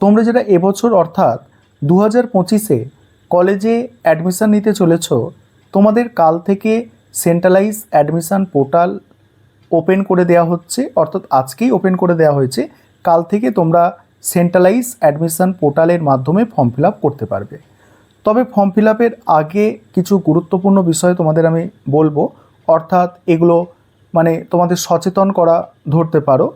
তোমরা যেটা এবছর অর্থাৎ দু হাজার পঁচিশে কলেজে অ্যাডমিশান নিতে চলেছ, তোমাদের কাল থেকে সেন্ট্রালাইজ অ্যাডমিশান পোর্টাল ওপেন করে দেওয়া হচ্ছে, অর্থাৎ আজকেই ওপেন করে দেওয়া হয়েছে। কাল থেকে তোমরা সেন্ট্রালাইজ অ্যাডমিশান পোর্টালের মাধ্যমে ফর্ম ফিল করতে পারবে। তবে ফর্ম ফিল আগে কিছু গুরুত্বপূর্ণ বিষয় তোমাদের আমি বলব, অর্থাৎ এগুলো মানে তোমাদের সচেতন করা ধরতে পারো।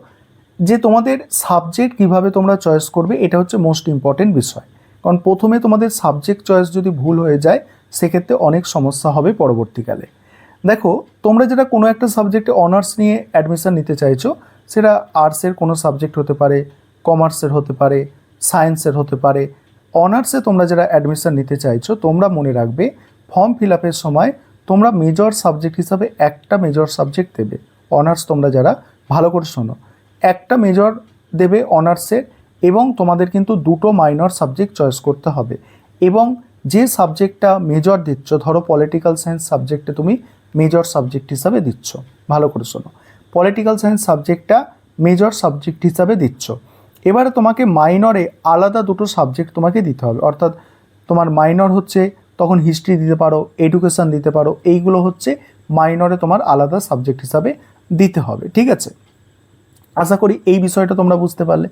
যে তোমাদের সাবজেক্ট কীভাবে তোমরা চয়েস করবে, এটা হচ্ছে মোস্ট ইম্পর্টেন্ট বিষয়। কারণ প্রথমে তোমাদের সাবজেক্ট চয়েস যদি ভুল হয়ে যায়, সেক্ষেত্রে অনেক সমস্যা হবে পরবর্তীকালে। দেখো, তোমরা যেটা কোনো একটা সাবজেক্টে অনার্স নিয়ে অ্যাডমিশান নিতে চাইছো, সেটা আর্টসের কোনো সাবজেক্ট হতে পারে কমার্সের হতে পারে সায়েন্সের হতে পারে অনার্সে তোমরা যারা অ্যাডমিশান নিতে চাইছো, তোমরা মনে রাখবে ফর্ম ফিল আপের সময় তোমরা মেজর সাবজেক্ট হিসাবে একটা মেজর সাবজেক্ট দেবে। অনার্স তোমরা যারা, ভালো করে শোনো। একটা মেজর দেবে অনার্সের এবং তোমাদের কিন্তু দুটো মাইনর সাবজেক্ট চয়েস করতে হবে। এবং যে সাবজেক্টটা মেজর দিচ্ছ, ধরো পলিটিক্যাল সায়েন্স সাবজেক্টে তুমি মেজর সাবজেক্ট হিসাবে দিচ্ছ। ভালো করে শোনো। পলিটিক্যাল সায়েন্স সাবজেক্টটা মেজর সাবজেক্ট হিসাবে দিচ্ছ। এবারে তোমাকে মাইনরে আলাদা দুটো সাবজেক্ট তোমাকে দিতে হবে। অর্থাৎ তোমার মাইনর হচ্ছে তখন হিস্ট্রি দিতে পারো এডুকেশন দিতে পারো, এইগুলো হচ্ছে মাইনরে তোমার আলাদা সাবজেক্ট হিসাবে দিতে হবে। ঠিক আছে? আশা করি এই বিষয়টা তোমরা বুঝতে পারলে।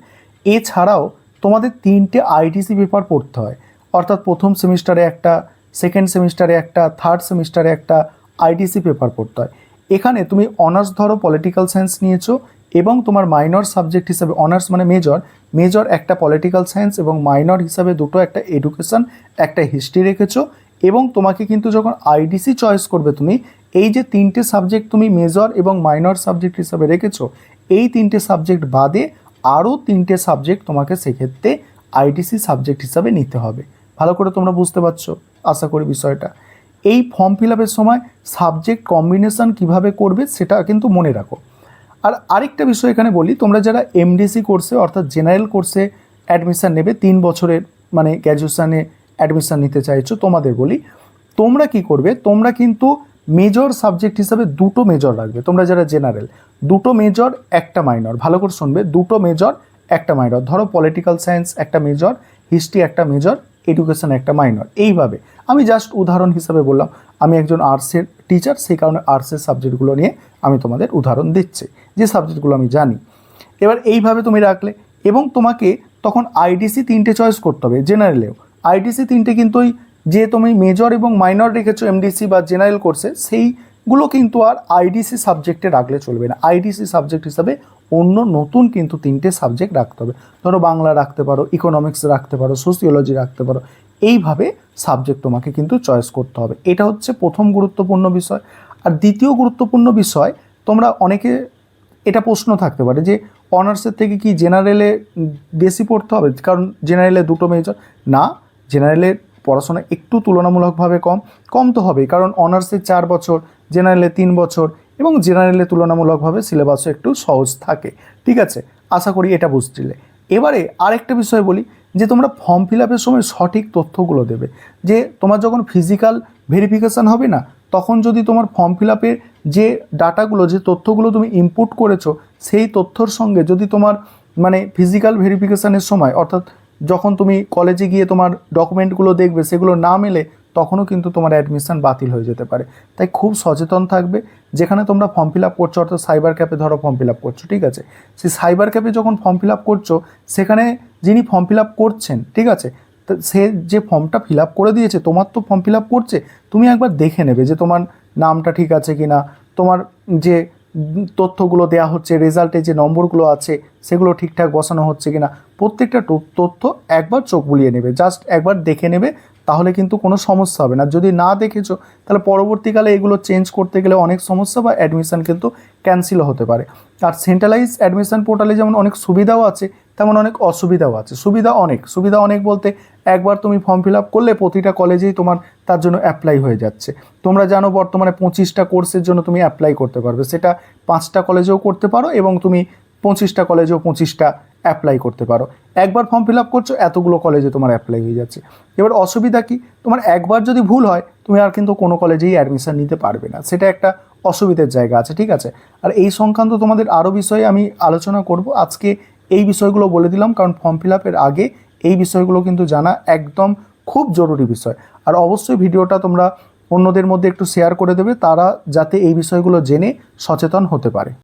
এছাড়াও তোমাদের তিনটে আইটিসি পেপার পড়তে হয়। অর্থাৎ প্রথম সেমিস্টারে একটা সেকেন্ড সেমিস্টারে একটা থার্ড সেমিস্টারে একটা আইটিসি পেপার পড়তে হয়। এখানে তুমি অনার্স ধরো পলিটিক্যাল সায়েন্স নিয়েছো এবং তোমার মাইনর সাবজেক্ট হিসাবে অনার্স মানে মেজর মেজর একটা পলিটিক্যাল সায়েন্স এবং মাইনর হিসাবে দুটো একটা এডুকেশন একটা হিস্ট্রি রেখেছো এবং তোমাকে কিন্তু যখন আইডিসি চয়েস করবে তুমি, এই যে তিনটে সাবজেক্ট তুমি মেজর এবং মাইনর সাবজেক্ট হিসাবে রেখেছো এই তিনটে সাবজেক্ট বাদে আরও তিনটে সাবজেক্ট তোমাকে সেক্ষেত্রে আইডিসি সাবজেক্ট হিসাবে নিতে হবে। ভালো করে তোমরা বুঝতে পারছ, আশা করি বিষয়টা। এই ফর্ম ফিল আপের সময় সাবজেক্ট কম্বিনেশন কীভাবে করবে সেটা কিন্তু মনে রাখো। আর আরেকটা বিষয় এখানে বলি, তোমরা যারা এমডিসি কোর্সে অর্থাৎ জেনারেল কোর্সে অ্যাডমিশান নেবে, তিন বছরের মানে গ্র্যাজুয়েশানে অ্যাডমিশান নিতে চাইছো, তোমাদের বলি, তোমরা কি করবে, তোমরা কিন্তু মেজর সাবজেক্ট হিসাবে দুটো মেজর রাখবে। তোমরা যারা জেনারেল দুটো মেজর একটা মাইনর ভালো করে শুনবে, দুটো মেজর একটা মাইনর ধরো পলিটিক্যাল সায়েন্স একটা মেজর হিস্ট্রি একটা মেজর এডুকেশন একটা মাইনর এইভাবে। আমি জাস্ট উদাহরণ হিসাবে বললাম, আমি একজন আর্টসের টিচার সেই কারণে আর্টসের সাবজেক্টগুলো নিয়ে আমি তোমাদের উদাহরণ দিচ্ছি, যে সাবজেক্টগুলো আমি জানি। এবার এইভাবে তুমি রাখলে, এবং তোমাকে তখন আইডিসি তিনটে চয়েস করতে হবে জেনারেলেও আইডিসি তিনটে কিন্তু ওই যে তুমি মেজর এবং মাইনর রেখেছো এমডিসি বা জেনারেল কোর্সে সেইগুলো কিন্তু আর আইডিসি সাবজেক্টে রাখলে চলবে না। আইডিসি সাবজেক্ট হিসাবে অন্য নতুন কিন্তু তিনটে সাবজেক্ট রাখতে হবে। ধরো বাংলা রাখতে পারো ইকোনমিক্স রাখতে পারো সোসিওলজি রাখতে পারো, এইভাবে সাবজেক্ট তোমাকে কিন্তু চয়েস করতে হবে। এটা হচ্ছে প্রথম গুরুত্বপূর্ণ বিষয়। আর দ্বিতীয় গুরুত্বপূর্ণ বিষয়, তোমরা অনেকে এটা প্রশ্ন থাকতে পারে যে অনার্সের থেকে কি জেনারেলে বেশি পড়তে হবে? কারণ জেনারেলে দুটো মেজর না জেনারেলের পড়াশোনা একটু তুলনামূলকভাবে কম। কম তো হবেই, কারণ অনার্সে চার বছর জেনারেলে তিন বছর এবং জেনারেলে তুলনামূলকভাবে সিলেবাসও একটু সহজ থাকে। ঠিক আছে? আশা করি এটা বুঝছিলে। এবারে আরেকটা বিষয় বলি, যে তোমরা ফর্ম ফিল আপের সময় সঠিক তথ্যগুলো দেবে। যে তোমার যখন ফিজিক্যাল ভেরিফিকেশান হবে না, তখন যদি তোমার ফর্ম ফিল আপের যে ডাটাগুলো যে তথ্যগুলো তুমি ইনপুট করেছ, সেই তথ্যর সঙ্গে যদি তোমার মানে ফিজিক্যাল ভেরিফিকেশানের সময়, অর্থাৎ যখন তুমি কলেজে গিয়ে তোমার ডকুমেন্টগুলো দেখবে, সেগুলো না মেলে তখনও কিন্তু তোমার অ্যাডমিশন বাতিল হয়ে যেতে পারে। তাই খুব সচেতন থাকবে। যেখানে তোমরা ফর্ম ফিল আপ করছ, অর্থাৎ সাইবার ক্যাপে ধরো ফর্ম ফিল আপ করছ, ঠিক আছে? সেই সাইবার ক্যাপে যখন ফর্ম ফিল আপ করছ, সেখানে যিনি ফর্ম ফিল আপ করছেন, ঠিক আছে? সে যে ফর্মটা ফিল আপ করে দিয়েছে, তোমার তো ফর্ম ফিল আপ করছে। তুমি একবার দেখে নেবে যে তোমার নামটা ঠিক আছে কি না তোমার যে তথ্যগুলো দেওয়া হচ্ছে রেজাল্টে যে নম্বরগুলো আছে, সেগুলো ঠিকঠাক বসানো হচ্ছে কি না প্রত্যেকটা তথ্য একবার চোখ বুলিয়ে নেবে। জাস্ট একবার দেখে নেবে তাহলে কিন্তু কোনো সমস্যা হবে না। যদি না দেখেছ, তাহলে পরবর্তীকালে এগুলো চেঞ্জ করতে গেলে অনেক সমস্যা বা অ্যাডমিশান কিন্তু ক্যান্সেলও হতে পারে। আর সেন্ট্রালাইজ অ্যাডমিশন পোর্টালে যেমন অনেক সুবিধাও আছে, তেমন অনেক অসুবিধাও আছে। সুবিধা অনেক। সুবিধা অনেক বলতে একবার তুমি ফর্ম ফিল আপ করলে প্রতিটা কলেজেই তোমার তার জন্য অ্যাপ্লাই হয়ে যাচ্ছে। তোমরা জানো বর্তমানে পঁচিশটা কোর্সের জন্য তুমি অ্যাপ্লাই করতে পারবে। সেটা পাঁচটা কলেজেও করতে পারো এবং তুমি পঁচিশটা কলেজেও পঁচিশটা অ্যাপ্লাই করতে পারো। একবার ফর্ম ফিল আপ করছ, এতগুলো কলেজে তোমার অ্যাপ্লাই হয়ে যাচ্ছে। এবার অসুবিধা কি? তোমার একবার যদি ভুল হয়, তুমি আর কিন্তু কোনো কলেজেই অ্যাডমিশান নিতে পারবে না। সেটা একটা অসুবিধার জায়গা আছে, ঠিক আছে? আর এই সংক্রান্ত তোমাদের আরও বিষয়ে আমি আলোচনা করব। আজকে এই বিষয়গুলো বলে দিলাম, কারণ ফর্ম ফিল আপের আগে এই বিষয়গুলো কিন্তু জানা একদম খুব জরুরি বিষয়। আর অবশ্যই ভিডিওটা তোমরা অন্যদের মধ্যে একটু শেয়ার করে দেবে, তারা যাতে এই বিষয়গুলো জেনে সচেতন হতে পারে।